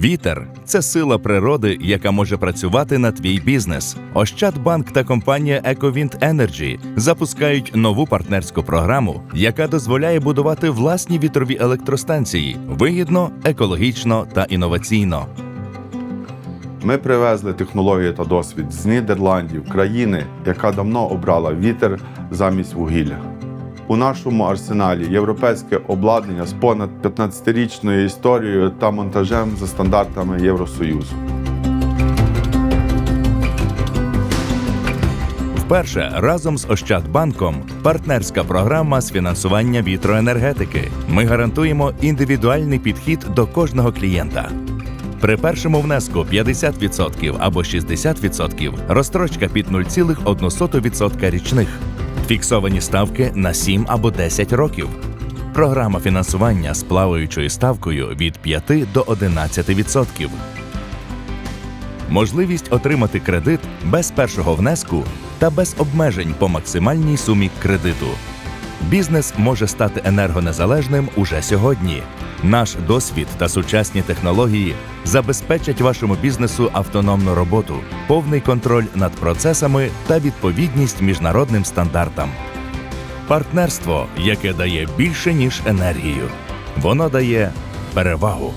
Вітер це сила природи, яка може працювати на твій бізнес. Ощадбанк та компанія EcoWind Energy запускають нову партнерську програму, яка дозволяє будувати власні вітрові електростанції вигідно, екологічно та інноваційно. Ми привезли технологію та досвід з Нідерландів, країни, яка давно обрала вітер замість вугілля. У нашому арсеналі європейське обладнання з понад 15-річною історією та монтажем за стандартами Євросоюзу. Вперше разом з Ощадбанком партнерська програма з фінансування вітроенергетики. Ми гарантуємо індивідуальний підхід до кожного клієнта. При першому внеску 50% або 60% розстрочка під 0,1% річних. Фіксовані ставки на 7 або 10 років. Програма фінансування з плаваючою ставкою від 5 до 11%. Можливість отримати кредит без першого внеску та без обмежень по максимальній сумі кредиту. Бізнес може стати енергонезалежним уже сьогодні. Наш досвід та сучасні технології забезпечать вашому бізнесу автономну роботу, повний контроль над процесами та відповідність міжнародним стандартам. Партнерство, яке дає більше ніж енергію, воно дає перевагу.